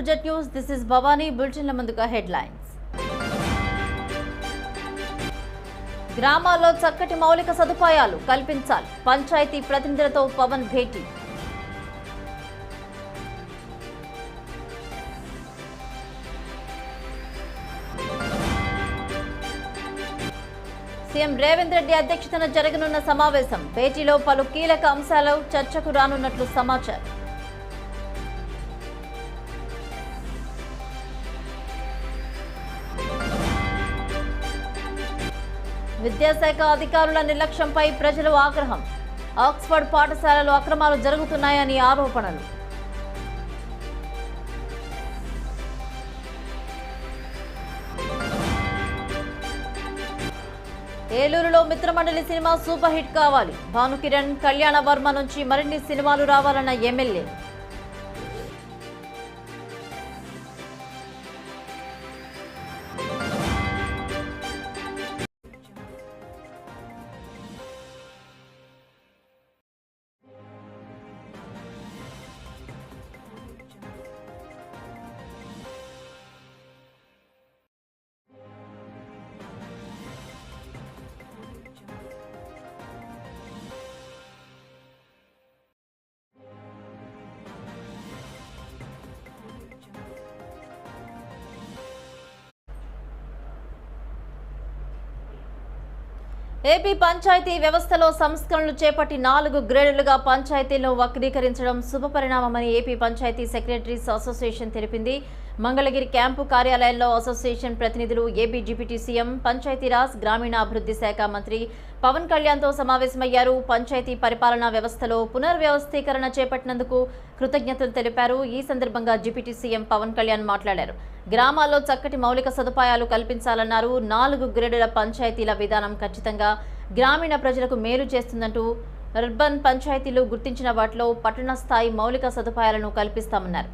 To jet news this is Bhavani. బులెటిన్ల ముందుగా headlines. గ్రామాల్లో చక్కటి మౌలిక సదుపాయాలు కల్పించాలి. పంచాయతీ ప్రతినిధులతో పవన్ భేటీ. సీఎం రేవంత్ రెడ్డి అధ్యక్షతన జరగనున్న సమావేశం. భేటీలో పలు కీలక అంశాలు చర్చకు రానున్నట్లు సమాచారం. విద్యాశాఖ అధికారుల నిర్లక్ష్యంపై ప్రజలు ఆగ్రహం. ఆక్స్ఫర్డ్ పాఠశాలలో అక్రమాలు జరుగుతున్నాయని ఆరోపణలు. ఏలూరులో మిత్రమండలి సినిమా సూపర్ హిట్ కావాలి. భానుకిరణ్ కళ్యాణ వర్మ నుంచి మరిన్ని సినిమాలు రావాలన్న ఎమ్మెల్యే. ఏపీ పంచాయతీ వ్యవస్థలో సంస్కరణలు చేపట్టి నాలుగు గ్రేడులుగా పంచాయతీలను వక్రీకరించడం శుభపరిణామమని ఏపీ పంచాయతీ సెక్రటరీస్ అసోసియేషన్ తెలిపింది. మంగళగిరి క్యాంపు కార్యాలయంలో అసోసియేషన్ ప్రతినిధులు ఏపీ డిప్యూటీ సీఎం పంచాయతీరాజ్ గ్రామీణాభివృద్ధి శాఖ మంత్రి పవన్ కళ్యాణ్తో సమావేశమయ్యారు. పంచాయతీ పరిపాలనా వ్యవస్థలో పునర్వ్యవస్థీకరణ చేపట్టినందుకు కృతజ్ఞతలు తెలిపారు. ఈ సందర్భంగా డిప్యూటీ సీఎం పవన్ కళ్యాణ్ మాట్లాడారు. గ్రామాల్లో చక్కటి మౌలిక సదుపాయాలు కల్పించాలన్నారు. నాలుగు గ్రేడుల పంచాయతీల విధానం ఖచ్చితంగా గ్రామీణ ప్రజలకు మేలు చేస్తుందంటూ అర్బన్ పంచాయతీలు గుర్తించిన వాటిలో పట్టణ స్థాయి మౌలిక సదుపాయాలను కల్పిస్తామన్నారు.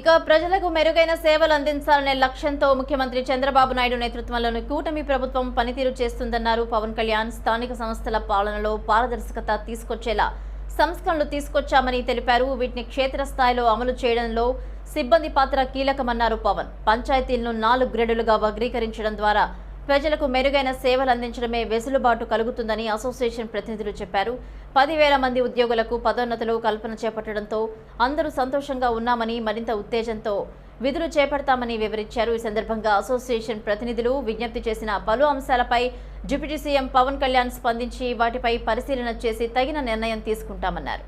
ఇక ప్రజలకు మెరుగైన సేవలు అందించాలనే లక్ష్యంతో ముఖ్యమంత్రి చంద్రబాబు నాయుడు నేతృత్వంలోని కూటమి ప్రభుత్వం పనితీరు చేస్తుందన్నారు పవన్ కళ్యాణ్ స్థానిక సంస్థల పాలనలో పారదర్శకత తీసుకొచ్చేలా సంస్కరణలు తీసుకొచ్చామని తెలిపారు. వీటిని క్షేత్రస్థాయిలో అమలు చేయడంలో సిబ్బంది పాత్ర కీలకమన్నారు పవన్. పంచాయతీలను నాలుగు గ్రేడులుగా వర్గీకరించడం ద్వారా ప్రజలకు మెరుగైన సేవలు అందించడమే వెసులుబాటు కలుగుతుందని అసోసియేషన్ ప్రతినిధులు చెప్పారు. పదివేల మంది ఉద్యోగులకు పదోన్నతులు కల్పన చేపట్టడంతో అందరూ సంతోషంగా ఉన్నామని మరింత ఉత్తేజంతో విధులు చేపడతామని వివరించారు. ఈ సందర్భంగా అసోసియేషన్ ప్రతినిధులు విజ్ఞప్తి చేసిన పలు అంశాలపై డిప్యూటీ సీఎం పవన్ కళ్యాణ్ స్పందించి వాటిపై పరిశీలన చేసి తగిన నిర్ణయం తీసుకుంటామన్నారు.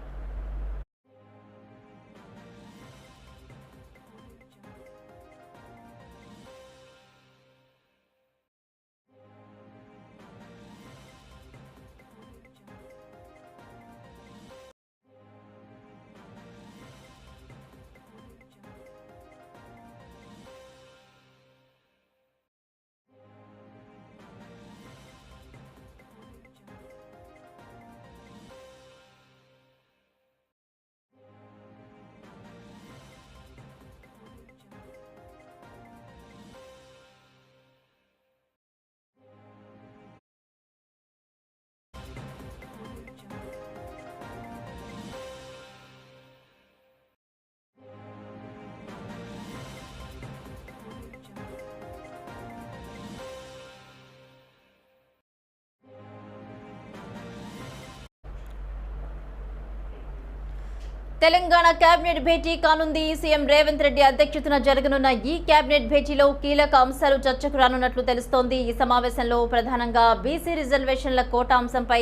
తెలంగాణ కేబినెట్ భేటీ కానుంది. సీఎం రేవంత్ రెడ్డి అధ్యక్షతన జరగనున్న ఈ కేబినెట్ భేటీలో కీలక అంశాలు చర్చకు రానున్నట్లు తెలుస్తోంది. ఈ సమావేశంలో ప్రధానంగా బీసీ రిజర్వేషన్ల కోటా అంశంపై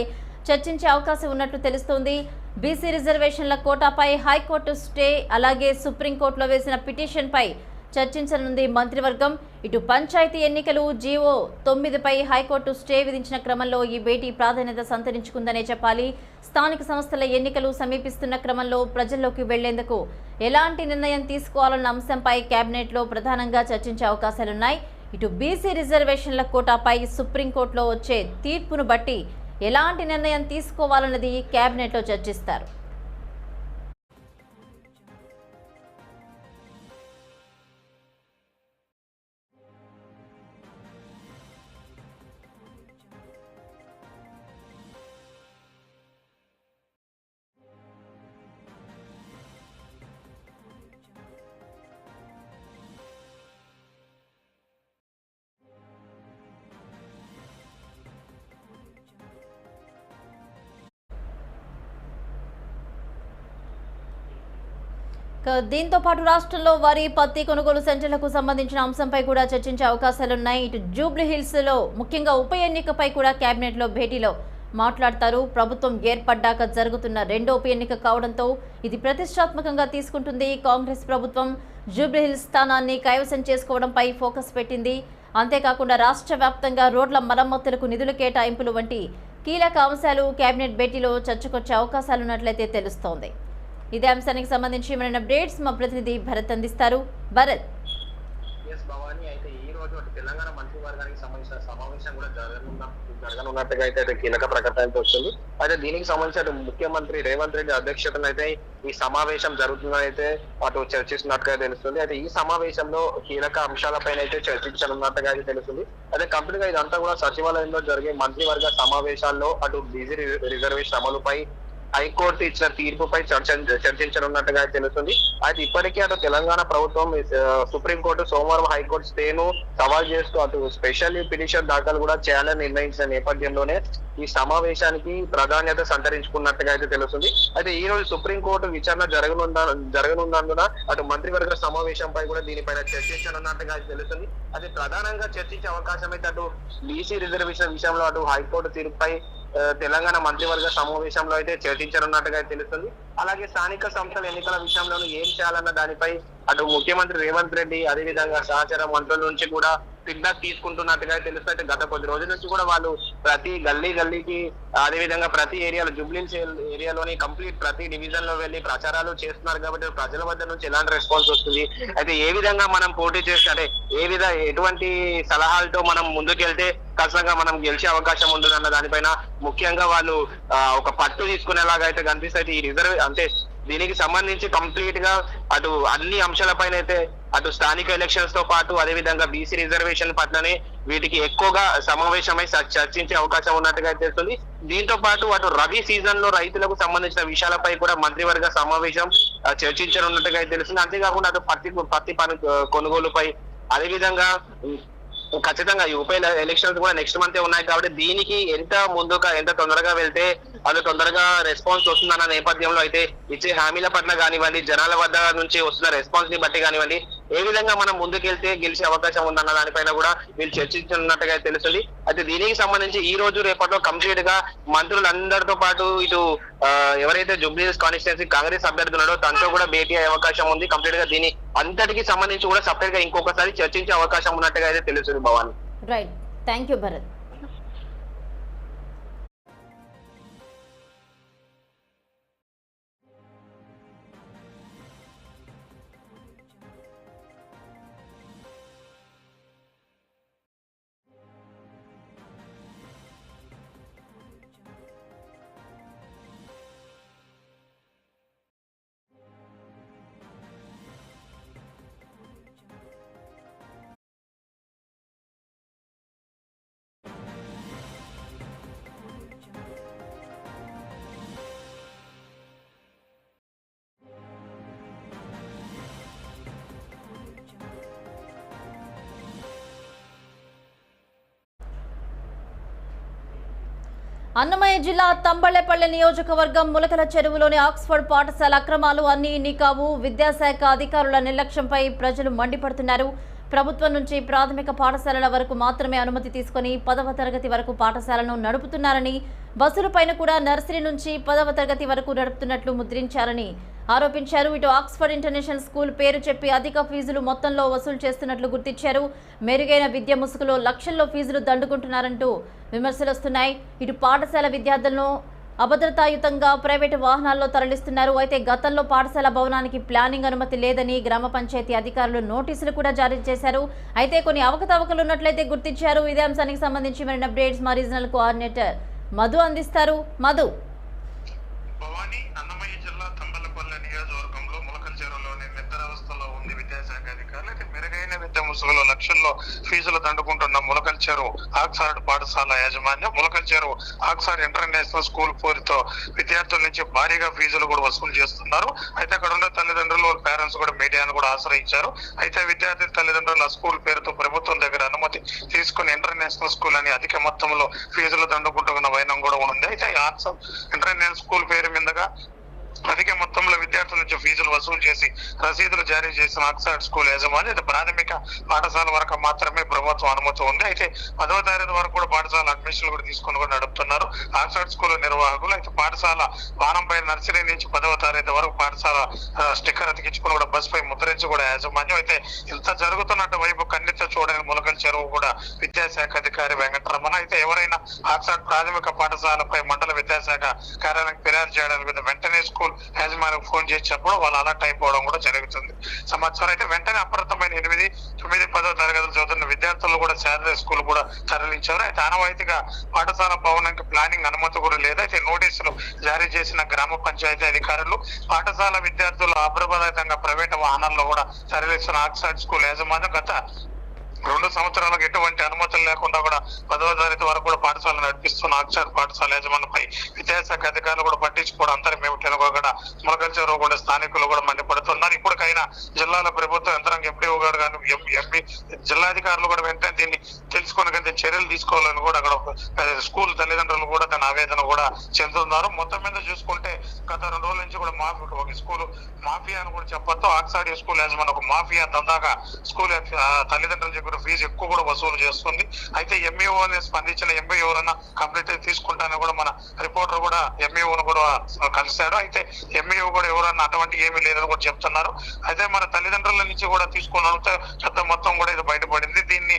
చర్చించే అవకాశం ఉన్నట్లు తెలుస్తోంది. బీసీ రిజర్వేషన్ల కోటాపై హైకోర్టు స్టే అలాగే సుప్రీంకోర్టులో వేసిన పిటిషన్పై చర్చించనుంది మంత్రివర్గం. ఇటు పంచాయతీ ఎన్నికలు జీవో తొమ్మిదిపై హైకోర్టు స్టే విధించిన క్రమంలో ఈ భేటీ ప్రాధాన్యత సంతరించుకుందనే చెప్పాలి. స్థానిక సంస్థల ఎన్నికలు సమీపిస్తున్న క్రమంలో ప్రజల్లోకి వెళ్ళేందుకు ఎలాంటి నిర్ణయం తీసుకోవాలన్న అంశంపై కేబినెట్లో ప్రధానంగా చర్చించే అవకాశాలున్నాయి. ఇటు బీసీ రిజర్వేషన్ల కోటాపై సుప్రీంకోర్టులో వచ్చే తీర్పును బట్టి ఎలాంటి నిర్ణయం తీసుకోవాలన్నది కేబినెట్లో చర్చిస్తారు. దీంతో పాటు రాష్ట్రంలో వరి పత్తి కొనుగోలు సెంటర్లకు సంబంధించిన అంశంపై కూడా చర్చించే అవకాశాలున్నాయి. ఇటు జూబ్లీ హిల్స్లో ముఖ్యంగా ఉప ఎన్నికపై కూడా కేబినెట్లో భేటీలో మాట్లాడతారు. ప్రభుత్వం ఏర్పడ్డాక జరుగుతున్న రెండో ఉప ఎన్నిక కావడంతో ఇది ప్రతిష్టాత్మకంగా తీసుకుంటుంది. కాంగ్రెస్ ప్రభుత్వం జూబ్లీ హిల్స్ స్థానాన్ని కైవసం చేసుకోవడంపై ఫోకస్ పెట్టింది. అంతేకాకుండా రాష్ట్ర వ్యాప్తంగా రోడ్ల మరమ్మతులకు నిధుల కేటాయింపులు వంటి కీలక అంశాలు కేబినెట్ భేటీలో చర్చకొచ్చే అవకాశాలున్నట్లయితే తెలుస్తోంది. ఇదే అంశానికి సంబంధించి ఏమైనా అప్డేట్స్ మా ప్రతినిధి భరత్ అందిస్తారు. భరత్. అయితే ఈ రోజు తెలంగాణ మంత్రివర్గానికి సంబంధించిన సమావేశం కూడా జరగనున్న జరగనున్నట్టుగా అయితే అయితే కీలక ప్రకటన అయితే వస్తుంది అయితే దీనికి సంబంధించి ముఖ్యమంత్రి రేవంత్ రెడ్డి అధ్యక్షతన అయితే ఈ సమావేశం జరుగుతుందని అయితే అటు చర్చిస్తున్నట్టుగా తెలుస్తుంది. అయితే ఈ సమావేశంలో కీలక అంశాలపైన అయితే చర్చించనున్నట్టుగా అయితే తెలుస్తుంది. అయితే కంపెనీగా గా ఇదంతా కూడా సచివాలయంలో జరిగే మంత్రివర్గ సమావేశాల్లో అటు బీజీ రిజర్వేషన్ అమలుపై హైకోర్టు ఇచ్చిన తీర్పుపై చర్చ చర్చించనున్నట్టుగా తెలుస్తుంది. అయితే ఇప్పటికే అటు తెలంగాణ ప్రభుత్వం సుప్రీంకోర్టు సోమవారం హైకోర్టు స్టేను సవాల్ చేస్తూ అటు స్పెషల్ పిటిషన్ దాఖలు కూడా చేయాలని నిర్ణయించిన నేపథ్యంలోనే ఈ సమావేశానికి ప్రాధాన్యత సంతరించుకున్నట్టుగా అయితే తెలుస్తుంది. అయితే ఈ రోజు సుప్రీంకోర్టు విచారణ జరగనున్న జరగనున్నందున అటు మంత్రివర్గ సమావేశంపై కూడా దీనిపైన చర్చించనున్నట్టుగా అయితే తెలుస్తుంది. అది ప్రధానంగా చర్చించే అవకాశం అయితే అటు బీసీ రిజర్వేషన్ విషయంలో అటు హైకోర్టు తీర్పుపై తెలంగాణ మంత్రివర్గ సమావేశంలో అయితే చర్చించనున్నట్టుగా తెలుస్తుంది. అలాగే స్థానిక సంస్థల ఎన్నికల విషయంలోనూ ఏం చేయాలన్న దానిపై అటు ముఖ్యమంత్రి రేవంత్ రెడ్డి అదేవిధంగా సహచార మంత్రుల నుంచి కూడా ఫీడ్బ్యాక్ తీసుకుంటున్నట్టుగా తెలుస్తుంది. అయితే గత కొద్ది రోజుల నుంచి కూడా వాళ్ళు ప్రతి గల్లీ గల్లీకి అదేవిధంగా ప్రతి ఏరియాలో జుబ్లీన్స్ ఏరియాలోని కంప్లీట్ ప్రతి డివిజన్లో వెళ్ళి ప్రచారాలు చేస్తున్నారు కాబట్టి ప్రజల వద్ద నుంచి ఎలాంటి రెస్పాన్స్ వస్తుంది? అయితే ఏ విధంగా మనం పోటీ చేస్తే అంటే ఏ విధ ఎటువంటి సలహాలతో మనం ముందుకెళ్తే ఖచ్చితంగా మనం గెలిచే అవకాశం ఉంటుంది అన్న దానిపైన ముఖ్యంగా వాళ్ళు ఒక పట్టు తీసుకునేలాగా అయితే కనిపిస్తుంది. ఈ రిజర్వ్ అంటే దీనికి సంబంధించి కంప్లీట్గా అటు అన్ని అంశాలపైన అయితే అటు స్థానిక ఎలక్షన్స్తో పాటు అదే విధంగా బీసీ రిజర్వేషన్ పట్లనే వీటికి ఎక్కువగా సమావేశమై చర్చించే అవకాశం ఉన్నట్టుగా తెలుస్తుంది. దీంతో పాటు అటు రబీ సీజన్లో రైతులకు సంబంధించిన విషయాలపై కూడా మంత్రివర్గ సమావేశం చర్చించనున్నట్టుగా అయితే తెలుస్తుంది. అంతేకాకుండా అటు పత్తి పత్తి పను కొనుగోలుపై అదే విధంగా ఖచ్చితంగా యూపీ ఎలక్షన్స్ కూడా నెక్స్ట్ మంత్ ఉన్నాయి కాబట్టి దీనికి ఎంత ముందుగా ఎంత తొందరగా వెళ్తే అది తొందరగా రెస్పాన్స్ వస్తుందన్న నేపథ్యంలో అయితే ఇచ్చే హామీల పట్ల కానివ్వండి జనాల వద్ద నుంచి వస్తున్న రెస్పాన్స్ని బట్టి కానివ్వండి ఏ విధంగా మనం ముందుకెళ్తే గెలిచే అవకాశం ఉందన్న దానిపైన కూడా వీళ్ళు చర్చించున్నట్టుగా తెలుస్తుంది. అయితే దీనికి సంబంధించి ఈ రోజు రేపట్లో కంప్లీట్గా మంత్రులందరితో పాటు ఇటు ఎవరైతే జుబ్లీస్ కాన్స్టిట్యున్సీ కాంగ్రెస్ అభ్యర్థులు తనతో కూడా భేటీ అయ్యే అవకాశం ఉంది. కంప్లీట్గా దీని అంతటికి సంబంధించి కూడా సపరేట్గా ఇంకొకసారి చర్చించే అవకాశం ఉన్నట్టుగా అయితే తెలుస్తుంది Bhavani. Right thank you Bharat Annamayya జిల్లా తంబళ్ళపల్లె నియోజకవర్గం ములకల చెరువులోని ఆక్స్ఫర్డ్ పాఠశాల అక్రమాలు అన్ని ఇన్ని కావు. విద్యాశాఖ అధికారుల నిర్లక్ష్యంపై ప్రజలు మండిపడుతున్నారు. ప్రభుత్వం నుంచి ప్రాథమిక పాఠశాలల వరకు మాత్రమే అనుమతి తీసుకొని పదవ తరగతి వరకు పాఠశాలను నడుపుతున్నారని బస్సులపైన కూడా నర్సరీ నుంచి పదవ తరగతి వరకు నడుపుతున్నట్లు ముద్రించారని ఆరోపించారు. ఇటు ఆక్స్ఫర్డ్ ఇంటర్నేషనల్ స్కూల్ పేరు చెప్పి అధిక ఫీజులు మొత్తంలో వసూలు చేస్తున్నట్లు గుర్తించారు. మెరుగైన విద్య ముసుగులో లక్షల్లో ఫీజులు దండుకుంటున్నారంటూ విమర్శలు వస్తున్నాయి. ఇటు పాఠశాల విద్యార్థులను అభద్రతాయుతంగా ప్రైవేటు వాహనాల్లో తరలిస్తున్నారు. అయితే గతంలో పాఠశాల భవనానికి ప్లానింగ్ అనుమతి లేదని గ్రామ పంచాయతీ అధికారులు నోటీసులు కూడా జారీ చేశారు. అయితే కొన్ని అవకతవకలు ఉన్నట్లయితే గుర్తించారు. ఇదే అంశానికి సంబంధించి మరిన్ని అప్డేట్స్ మా రీజనల్ కోఆర్డినేటర్ మధు అందిస్తారు. మధు. భవానీ అన్నమయ్య జిల్లా తంబలపల్లి నియోజకవర్గంలో ములకల్ నిద్రావస్థలో ఉంది విద్యాశాఖ అధికారులు. అయితే మెరుగైన విద్య ముసుగులో లక్షల్లో ఫీజులు దండుకుంటున్న ములకల్ చెరువు ఆక్సార్డ్ పాఠశాల యాజమాన్యం. ములకల్ చెరువు ఆక్సార్డ్ ఇంటర్నేషనల్ స్కూల్ పేరుతో విద్యార్థుల నుంచి భారీగా ఫీజులు కూడా వసూలు చేస్తున్నారు. అయితే అక్కడ ఉన్న తల్లిదండ్రులు పేరెంట్స్ కూడా మీడియాను కూడా ఆశ్రయించారు. అయితే విద్యార్థి తల్లిదండ్రులు ఆ స్కూల్ పేరుతో ప్రభుత్వం దగ్గర అనుమతి తీసుకుని ఇంటర్నేషనల్ స్కూల్ అని అధిక మొత్తంలో ఫీజులు దండుకుంటున్న ఉంది అయితే ఆక్సార్డ్ ఇంటర్నేషనల్ స్కూల్ పేరు మీదుగా అధిక మొత్తంలో విద్యార్థుల నుంచి ఫీజులు వసూలు చేసి రసీదులు జారీ చేసిన ఆక్సార్డ్ స్కూల్ యజమాని ప్రాథమిక పాఠశాల వరకు మాత్రమే ప్రభుత్వం అనుమతి ఉంది. అయితే పదవ తరగతి వరకు కూడా పాఠశాల అడ్మిషన్లు కూడా తీసుకొని కూడా నడుపుతున్నారు. ఆక్సార్డ్ స్కూల్ నిర్వాహకులు అయితే పాఠశాల వారంపై నర్సరీ నుంచి పదవ తరగతి వరకు పాఠశాల స్టిక్కర్ అతికించుకుని కూడా బస్ పై ముద్రించి కూడా యాజమాన్యం. అయితే ఇంత జరుగుతున్నట్టు వైపు కన్నెత్త చూడని ములకల్ చెరువు కూడా విద్యాశాఖ అధికారి వెంకటరమణ. అయితే ఎవరైనా ఆక్సార్డ్ ప్రాథమిక పాఠశాలపై మండల విద్యాశాఖ కార్యాలయం ఫిర్యాదు చేయడానికి వెంటనే స్కూల్ యాజమాన్యం ఫోన్ చేసినప్పుడు వాళ్ళు అలర్ట్ అయిపోవడం కూడా జరుగుతుంది. సమాచారం అయితే వెంటనే అప్రమత్తమైన ఎనిమిది తొమ్మిది పదో తరగతులు చదువుతున్న విద్యార్థులు కూడా శారద స్కూల్ కూడా తరలించారు. అయితే ఆనవాయితీగా పాఠశాల భవనానికి ప్లానింగ్ అనుమతి కూడా లేదు. అయితే నోటీసులు జారీ చేసిన గ్రామ పంచాయతీ అధికారులు పాఠశాల విద్యార్థులు అప్రబాధితంగా ప్రైవేట్ వాహనాల్లో కూడా తరలిస్తున్న ఆక్సైడ్ స్కూల్ యాజమాన్యం గత రెండు సంవత్సరాలకు ఎటువంటి అనుమతులు లేకుండా కూడా పదవ తరగతి వరకు కూడా పాఠశాల నడిపిస్తున్న అక్షర పాఠశాల యజమానిపై విద్యాశాఖ అధికారులు కూడా పట్టించుకోవడం అంతరం ఏమిటని కూడా ములకల్ చెరువు కూడా స్థానికులు కూడా మండిపడుతున్నారు. ఇప్పటికైనా జిల్లాల ప్రభుత్వ యంత్రాంగం ఎంపీఓ గారు కానీ ఎంపీ జిల్లాధికారులు కూడా వెంటనే దీన్ని తెలుసుకుని చర్యలు తీసుకోవాలని కూడా అక్కడ ఒక, స్కూల్ తల్లిదండ్రులు కూడా తన ఆవేదన కూడా చెందుతున్నారు. మొత్తం మీద చూసుకుంటే గత రెండు రోజుల నుంచి కూడా మాఫీ ఒక స్కూల్ మాఫియా అని కూడా చెప్పొద్దు. ఆక్సాడి స్కూల్ యాజమాన్ ఒక మాఫియా తందాక స్కూల్ తల్లిదండ్రులు ఆ, దగ్గర ఫీజు ఎక్కువ కూడా వసూలు చేస్తుంది. అయితే ఎంఈఓ అని స్పందించిన ఎంఈఓ ఎవరైనా కంప్లీట్ తీసుకుంటానని కూడా మన రిపోర్టర్ కూడా ఎంఈఓను కూడా కలిశాడు. అయితే ఎంఈఓ కూడా ఎవరన్నా అటువంటి ఏమీ లేదని కూడా చెప్తున్నారు. అయితే మన తల్లిదండ్రుల నుంచి కూడా తీసుకున్నంత పెద్ద మొత్తం కూడా ఇది బయటపడింది. దీన్ని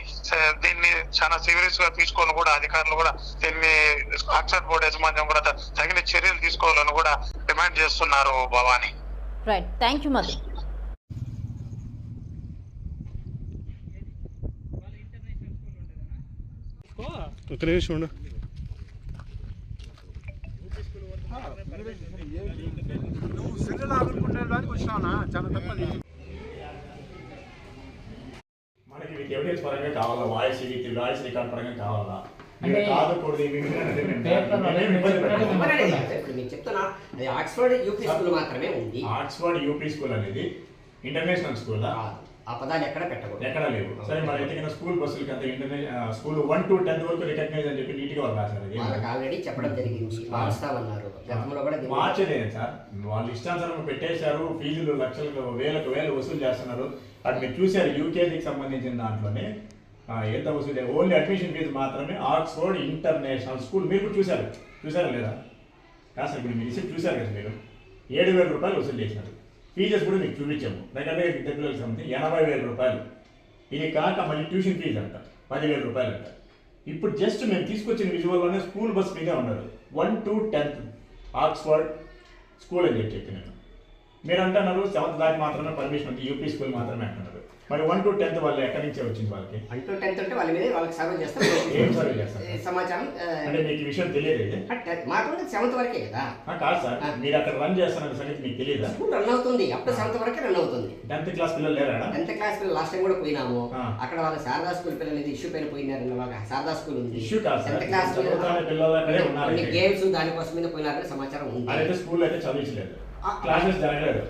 దీన్ని చాలా సీరియస్గా తీసుకొని కూడా అధికారులు కూడా దీన్ని ఆక్సైడ్ బోర్డు యాజమాన్యం కూడా తగిన చర్యలు తీసుకోవాలని కూడా డిమాండ్ చేస్తున్నారు Bhavani. Right thank you Madhu ఒక నిమిషం ఉండు. నువ్వు దానికి వచ్చినావునా చాలా తప్పది మనకి విత్ ఎవిడెన్స్ పరంగా కావాలా? వాయిస్ విత్ వాయిస్ రికార్డ్ పరంగా కావాలా చెప్తున్నా అది ఆక్స్ఫర్డ్ యూపీ స్కూల్ మాత్రమే ఉంది. ఆక్స్ఫర్డ్ యూపీ స్కూల్ అనేది ఇంటర్నేషనల్ స్కూల్. ఆ పదాలు ఎక్కడ పెట్టకూడదు. ఎక్కడ లేవు. సరే మన ఎత్తుకిన స్కూల్ బస్సులకి అంత international school one to tenth వరకు రికగ్నైజ్ అని చెప్పి నీట్గా వాళ్ళు రాశారు. వాళ్ళకి ఆల్రెడీ చెప్పడం జరిగింది. మారుస్తామన్నారు. గతంలో కూడా మార్చలేదు సార్. వాళ్ళు ఇష్టానుసారం పెట్టేశారు. ఫీజులు లక్షలకు వేలకు వేలు వసూలు చేస్తున్నారు. అది మీరు చూశారు యూకేజీకి సంబంధించిన దాంట్లోనే. ఎంత వసూలు ఓన్లీ అడ్మిషన్ ఫీజు మాత్రమే ఆక్స్ఫోర్డ్ ఇంటర్నేషనల్ స్కూల్. మీరు కూడా చూశారు. చూసారా లేదా? కాదు సార్ ఇప్పుడు మీ రిసిప్ట్ చూశారు కదా మీరు? ఏడు వేల రూపాయలు వసూలు చేసినారు ఫీజెస్ కూడా మీకు చూపించాము. దగ్గర దగ్గర సంబంధించి ఎనభై వేల రూపాయలు. ఇది కాక మళ్ళీ ట్యూషన్ ఫీజు అంట. పదివేల రూపాయలు అంట. ఇప్పుడు జస్ట్ మేము తీసుకొచ్చిన విజువల్లోనే స్కూల్ బస్ మీదే ఉన్నారు one to tenth Oxford school అని చెప్పి చెప్పినాను. మీరు అంటున్నారు సెవెంత్ దాకా మాత్రమే పర్మిషన్ ఉంది యూపీ స్కూల్ మాత్రమే అంటున్నారు. మరి వన్ టు టెన్త్ వాళ్ళు ఎక్కడి నుంచే వచ్చింది వాళ్ళకి? అంటూ టెన్త్ ఉంటే వాళ్ళ మీద వాళ్ళకి సర్వ్ చేస్తాం ఏం సర్వ్ చేస్తారు? ఏ సమాచారం అంటే మీకు ఈ విషయం తెలియదు అంటే మాకు సెవెంత్ వరకే కదా. కాదు సార్. మీరు అక్కడ రన్ చేస్తున్న సంగతి మీకు తెలియదా? స్కూల్ రన్ అవుతుంది. అప్ టు సెవెంత్ వరకే రన్ అవుతుంది. టెన్త్ క్లాస్ పిల్లలు లేరా టెన్త్ క్లాస్ పిల్లలు లాస్ట్ టైం కూడా పోయినాము. అక్కడ వాళ్ళ శారదా స్కూల్ పిల్లలు ఇది ఇష్యూ పైన పోయినారు శారదా స్కూల్ ఉంది. ఇష్యూ కాదు సార్. టెన్త్ క్లాస్ పిల్లలు గేమ్స్ దానికోసం మీద పోయినారని సమాచారం ఉంది. అదైతే స్కూల్ అయితే చదివించలేదు. క్లాసెస్ జరగలేదు.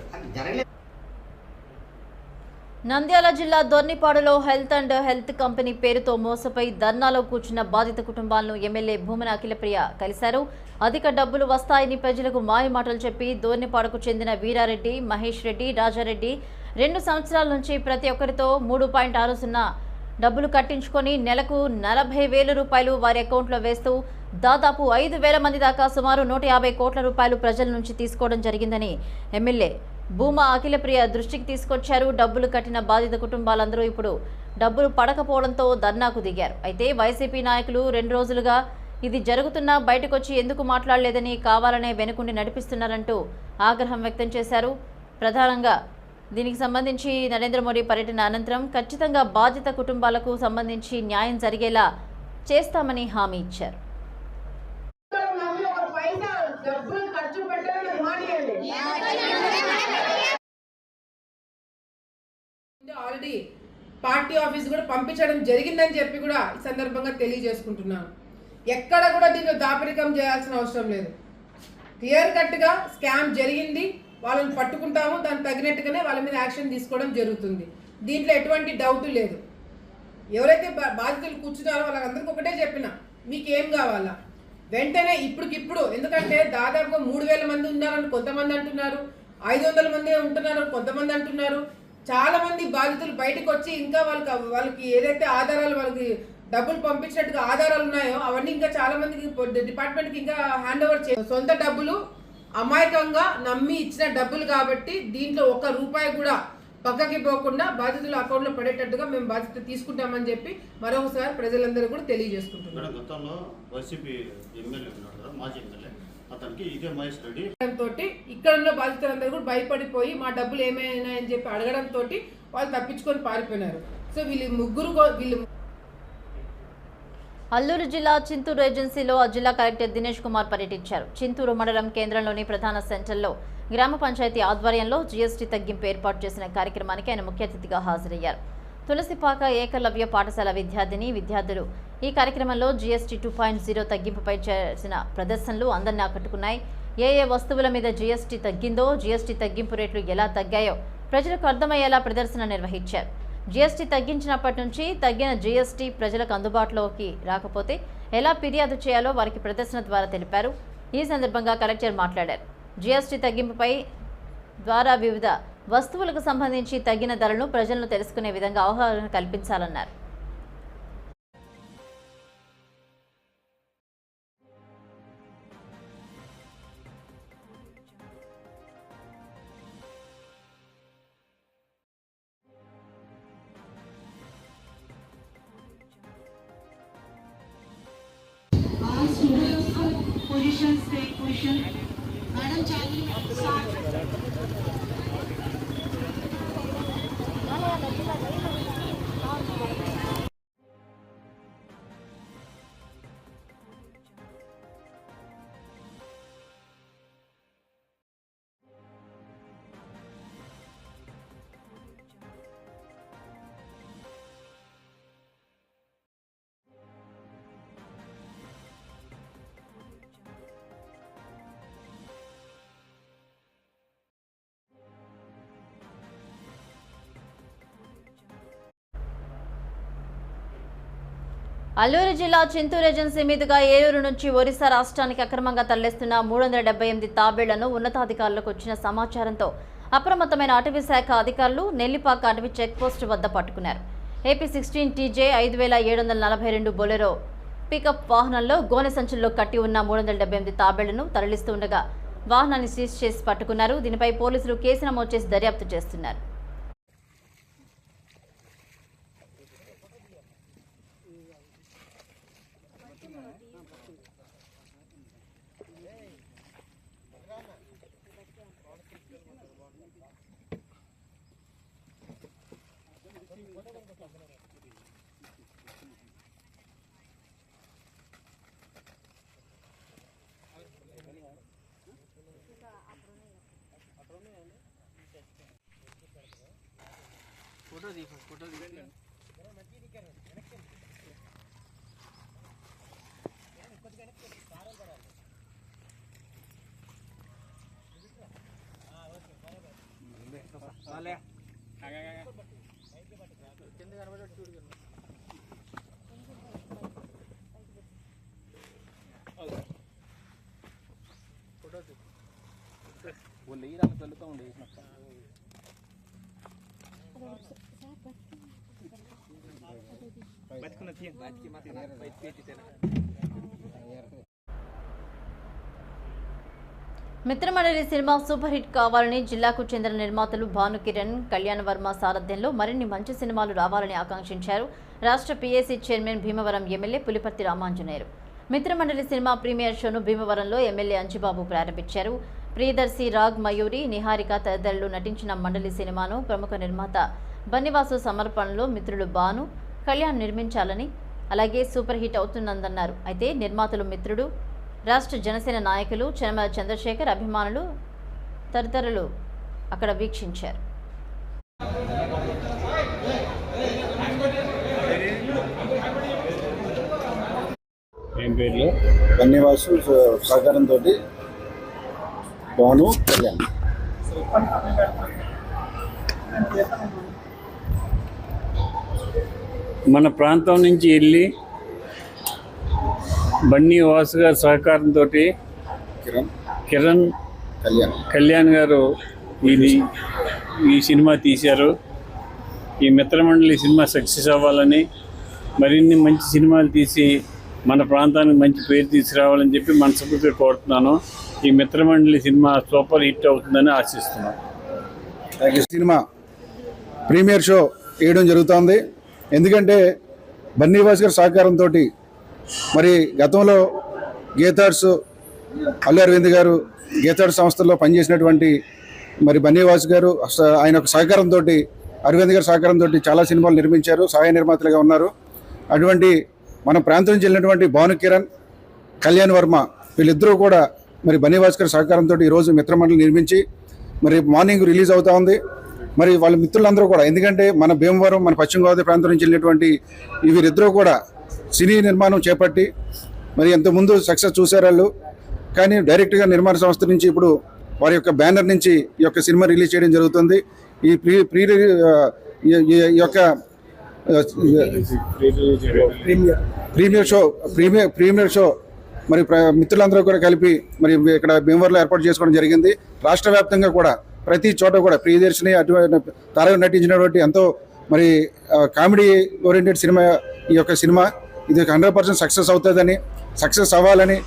నంద్యాల జిల్లా దొర్నిపాడులో హెల్త్ అండ్ హెల్త్ కంపెనీ పేరుతో మోసపై ధర్నాలో కూర్చున్న బాధిత కుటుంబాలను ఎమ్మెల్యే భూమన అఖిలప్రియ కలిశారు. అధిక డబ్బులు వస్తాయని ప్రజలకు మాయమాటలు చెప్పి దోర్నిపాడుకు చెందిన వీరారెడ్డి మహేష్ రెడ్డి రాజారెడ్డి రెండు సంవత్సరాల నుంచి ప్రతి ఒక్కరితో మూడు పాయింట్ ఆరు సున్నా డబ్బులు కట్టించుకొని నెలకు నలభై వేల రూపాయలు వారి అకౌంట్లో వేస్తూ దాదాపు ఐదు వేల మంది దాకా సుమారు నూట యాభై కోట్ల రూపాయలు ప్రజల నుంచి తీసుకోవడం జరిగిందని ఎమ్మెల్యే భూమా అఖిలప్రియ దృష్టికి తీసుకొచ్చారు. డబ్బులు కట్టిన బాధిత కుటుంబాలందరూ ఇప్పుడు డబ్బులు పడకపోవడంతో ధర్నాకు దిగారు. అయితే వైసీపీ నాయకులు రెండు రోజులుగా ఇది జరుగుతున్నా బయటకొచ్చి ఎందుకు మాట్లాడలేదని కావాలనే వెనుకుండి నడిపిస్తున్నారంటూ ఆగ్రహం వ్యక్తం చేశారు. ప్రధానంగా దీనికి సంబంధించి నరేంద్ర మోడీ పర్యటన అనంతరం ఖచ్చితంగా బాధిత కుటుంబాలకు సంబంధించి న్యాయం జరిగేలా చేస్తామని హామీ ఇచ్చారు. డబ్బులు ఖర్చు పెట్టాలని మానేయండి. ఆల్రెడీ పార్టీ ఆఫీస్ కూడా పంపించడం జరిగిందని చెప్పి కూడా ఈ సందర్భంగా తెలియజేసుకుంటున్నాను. ఎక్కడ కూడా దీన్ని దాపరికం చేయాల్సిన అవసరం లేదు. క్లియర్ కట్గా స్కామ్ జరిగింది వాళ్ళని పట్టుకుంటాము దానికి తగినట్టుగానే వాళ్ళ మీద యాక్షన్ తీసుకోవడం జరుగుతుంది. దీంట్లో ఎటువంటి డౌట్ లేదు. ఎవరైతే బా- బాధితులు కూర్చున్నారో వాళ్ళందరికీ ఒకటే చెప్పిన మీకు ఏం కావాలా? వెంటనే ఇప్పటికిప్పుడు ఎందుకంటే దాదాపుగా మూడు వేల మంది ఉన్నారని కొంతమంది అంటున్నారు ఐదు వందల మంది ఉంటున్నారు కొంతమంది అంటున్నారు. చాలా మంది బాధితులు బయటకు వచ్చి ఇంకా వాళ్ళకి వాళ్ళకి ఏదైతే ఆధారాలు వాళ్ళకి డబ్బులు పంపించినట్టుగా ఆధారాలు ఉన్నాయో అవన్నీ ఇంకా చాలా మందికి డిపార్ట్మెంట్కి ఇంకా హ్యాండ్ ఓవర్ చే సొంత డబ్బులు అమాయకంగా నమ్మి ఇచ్చిన డబ్బులు కాబట్టి దీంట్లో ఒక్క రూపాయి కూడా పక్కకి పోకుండా బాధితుల అకౌంట్లో పడేటట్టుగా మేము బాధ్యత తీసుకుంటామని చెప్పి మరొకసారి ప్రజలందరూ కూడా తెలియజేసుకుంటున్నాం ఇక్కడ గతంలో వైసీపీ ఎమ్మెల్యే ఉన్నాడు కదా మాజీ ఎమ్మెల్యే అతనికి ఇదే మహేష్ రెడ్డి. తోటి ఇక్కడ ఉన్న బాధితులందరూ కూడా భయపడిపోయి మా డబ్బులు ఏమైనా అని చెప్పి అడగడం తోటి వాళ్ళు తప్పించుకొని పారిపోయినారు. సో వీళ్ళు ముగ్గురు వీళ్ళు అల్లూరు జిల్లా చింతూరు ఏజెన్సీలో ఆ జిల్లా కలెక్టర్ దినేష్ కుమార్ పర్యటించారు. చింతూరు మండలం కేంద్రంలోని ప్రధాన సెంటర్లో గ్రామ పంచాయతీ ఆధ్వర్యంలో జీఎస్టీ తగ్గింపు ఏర్పాటు చేసిన కార్యక్రమానికి ఆయన ముఖ్య అతిథిగా హాజరయ్యారు. తులసిపాక ఏకలవ్య పాఠశాల విద్యార్థిని విద్యార్థులు ఈ కార్యక్రమంలో జీఎస్టీ టూ పాయింట్ జీరో తగ్గింపుపై చేసిన ప్రదర్శనలు అందరినీ ఆకట్టుకున్నాయి. ఏ ఏ వస్తువుల మీద జీఎస్టీ తగ్గిందో జీఎస్టీ తగ్గింపు రేట్లు ఎలా తగ్గాయో ప్రజలకు అర్థమయ్యేలా ప్రదర్శన నిర్వహించారు. జీఎస్టీ తగ్గించినప్పటి నుంచి తగ్గిన జీఎస్టీ ప్రజలకు అందుబాటులోకి రాకపోతే ఎలా ఫిర్యాదు చేయాలో వారికి ప్రదర్శన ద్వారా తెలిపారు. ఈ సందర్భంగా కలెక్టర్ మాట్లాడారు. జీఎస్టీ తగ్గింపుపై ద్వారా వివిధ వస్తువులకు సంబంధించి తగ్గిన ధరలను ప్రజలను తెలుసుకునే విధంగా అవగాహన కల్పించాలన్నారు. Thank you. అల్లూరు జిల్లా చింతూరు ఏజెన్సీ మీదుగా ఏలూరు నుంచి ఒరిస్సా రాష్ట్రానికి అక్రమంగా తరలిస్తున్న మూడు వందల డెబ్బై ఎనిమిది తాబేళ్ళను ఉన్నతాధికారులకు వచ్చిన సమాచారంతో అప్రమత్తమైన అటవీ శాఖ అధికారులు నెల్లిపాక అటవీ చెక్పోస్టు వద్ద పట్టుకున్నారు. ఏపీ సిక్స్టీన్ టీజే ఐదు వేల ఏడు వందల నలభై రెండు బొలెరో పికప్ వాహనంలో గోనె సంచుల్లో కట్టి ఉన్న మూడు వందల డెబ్బై ఎనిమిది తాబేళ్ళను తరలిస్తుండగా వాహనాన్ని సీజ్ చేసి పట్టుకున్నారు. దీనిపై పోలీసులు కేసు నమోదు చేసి దర్యాప్తు చేస్తున్నారు. ఫోటో తీసు ఫోటో తీసు కింద కనబడి ఫోటో తీసు వాళ్ళు ఈ రాత్రి వెళ్తూ మిత్రమండలి సినిమా సూపర్ హిట్ కావాలని జిల్లాకు చెందిన నిర్మాతలు భానుకిరణ్ కళ్యాణ్ వర్మ సారథ్యంలో మరిన్ని మంచి సినిమాలు రావాలని ఆకాంక్షించారు. రాష్ట్ర PAC chairman Bhimavaram MLA Puliparthi Ramanjaneyulu. Mitramandali cinema premiere షోను భీమవరంలో ఎమ్మెల్యే అంజిబాబు ప్రారంభించారు. ప్రియదర్శి రాగ్ మయూరి నిహారిక తదితరులు నటించిన మండలి సినిమాను ప్రముఖ నిర్మాత బన్నివాసు సమర్పణలో మిత్రులు బాను కళ్యాణ్ నిర్మించాలని అలాగే సూపర్ హిట్ అవుతుందన్నారు అయితే నిర్మాతలు మిత్రుడు రాష్ట్ర జనసేన నాయకులు చనమ చంద్రశేఖర్ అభిమానులు తదితరులు అక్కడ వీక్షించారు. ఏం పేర్లు? బన్నివాసు సహకారంతో భాను కళ్యాణ్. మన ప్రాంతం నుంచి వెళ్ళి బన్నీ వాసు గారి సహకారంతో కిరణ్ కిరణ్ కళ్యాణ్. కళ్యాణ్ గారు ఇది ఈ సినిమా తీశారు. ఈ మిత్రమండలి సినిమా సక్సెస్ అవ్వాలని మరిన్ని మంచి సినిమాలు తీసి మన ప్రాంతానికి మంచి పేరు తీసుకురావాలని చెప్పి మనస్ఫూర్తిగా కోరుతున్నాను. ఈ మిత్రమండలి సినిమా సూపర్ హిట్ అవుతుందని ఆశిస్తున్నాను. సినిమా ప్రీమియర్ షో వేయడం జరుగుతోంది. ఎందుకంటే బన్నీవాస్ గారి సహకారంతో మరి గతంలో గీతార్స్ అల్లు అరవింద్ గారు గీతార్స్ సంస్థల్లో పనిచేసినటువంటి మరి బన్నీవాస్ గారు స- ఆయన ఒక సహకారంతో అరవింద్ గారి సహకారంతో చాలా సినిమాలు నిర్మించారు సహాయ నిర్మాతలుగా ఉన్నారు. అటువంటి మన ప్రాంతం నుంచి వెళ్ళినటువంటి భాను కిరణ్ కళ్యాణ్ వర్మ వీళ్ళిద్దరూ కూడా మరి బన్నీవాస్ గారి సహకారంతో ఈరోజు మిత్రమండలి నిర్మించి మరి మార్నింగ్ రిలీజ్ అవుతా ఉంది. మరి వాళ్ళ మిత్రులందరూ కూడా ఎందుకంటే మన భీమవరం మన పశ్చిమ గోదావరి ప్రాంతం నుంచి వెళ్ళినటువంటి వీరిద్దరూ కూడా సినీ నిర్మాణం చేపట్టి మరి ఎంతకుముందు సక్సెస్ చూశారు వాళ్ళు. కానీ డైరెక్ట్గా నిర్మాణ సంస్థ నుంచి ఇప్పుడు వారి యొక్క బ్యానర్ నుంచి ఈ యొక్క సినిమా రిలీజ్ చేయడం జరుగుతుంది. ఈ ప్రీ ప్రీ ఈ- యొక్క premiere show premiere premiere show మరి ప్ర- మిత్రులందరూ కూడా కలిపి మరి ఇక్కడ భీమవరంలో ఏర్పాటు చేసుకోవడం జరిగింది. రాష్ట్ర వ్యాప్తంగా కూడా ప్రతి చోట కూడా ప్రియదర్శిని అటువంటి తారగా నటించినటువంటి ఎంతో మరి కామెడీ ఓరియంటెడ్ సినిమా ఈ యొక్క సినిమా ఇది హండ్రెడ్ పర్సెంట్ సక్సెస్ అవుతుందని సక్సెస్ అవ్వాలని.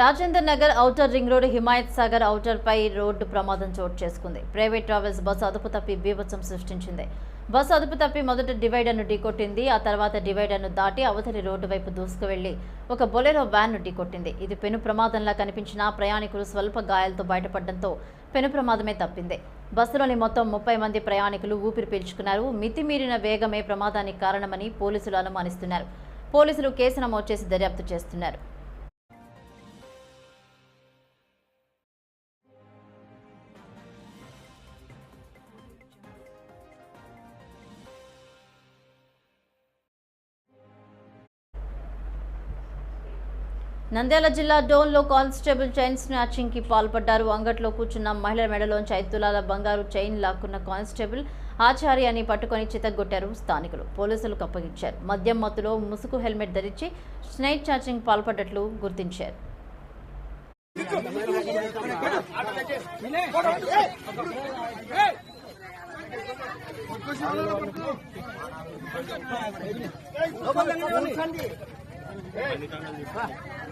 Rajendra Nagar outer ring road Himayat Sagar outer పై రోడ్డు ప్రమాదం చోటు చేసుకుంది. ప్రైవేట్ ట్రావెల్స్ బస్సు అదుపు తప్పి బీభత్సం సృష్టించింది. బస్సు అదుపు తప్పి మొదట డివైడర్ను ఢీకొట్టింది. ఆ తర్వాత డివైడర్ను దాటి అవతలి రోడ్డు వైపు దూసుకువెళ్ళి ఒక బొలెరో వ్యాన్ను ఢీకొట్టింది. ఇది పెను ప్రమాదంలా కనిపించిన ప్రయాణికులు స్వల్ప గాయాలతో బయటపడడంతో పెను ప్రమాదమే తప్పింది. బస్సులోని మొత్తం ముప్పై మంది ప్రయాణికులు ఊపిరి పీల్చుకున్నారు. మితిమీరిన వేగమే ప్రమాదానికి కారణమని పోలీసులు అనుమానిస్తున్నారు. పోలీసులు కేసు నమోదు చేసి దర్యాప్తు చేస్తున్నారు. నంద్యాల జిల్లా డోన్లో కానిస్టేబుల్ చైన్ స్నాచింగ్కి పాల్పడ్డారు అంగట్లో కూర్చున్న మహిళల మెడలోంచి ఐదు తులాల బంగారు చైన్ లాక్కున్న కానిస్టేబుల్ ఆచార్య అని పట్టుకొని చితగ్గొట్టారు స్థానికులు పోలీసులకు అప్పగించారు మద్యం మత్తులో ముసుగు హెల్మెట్ ధరించి స్నైట్ చాచింగ్ పాల్పడ్డట్లు గుర్తించారు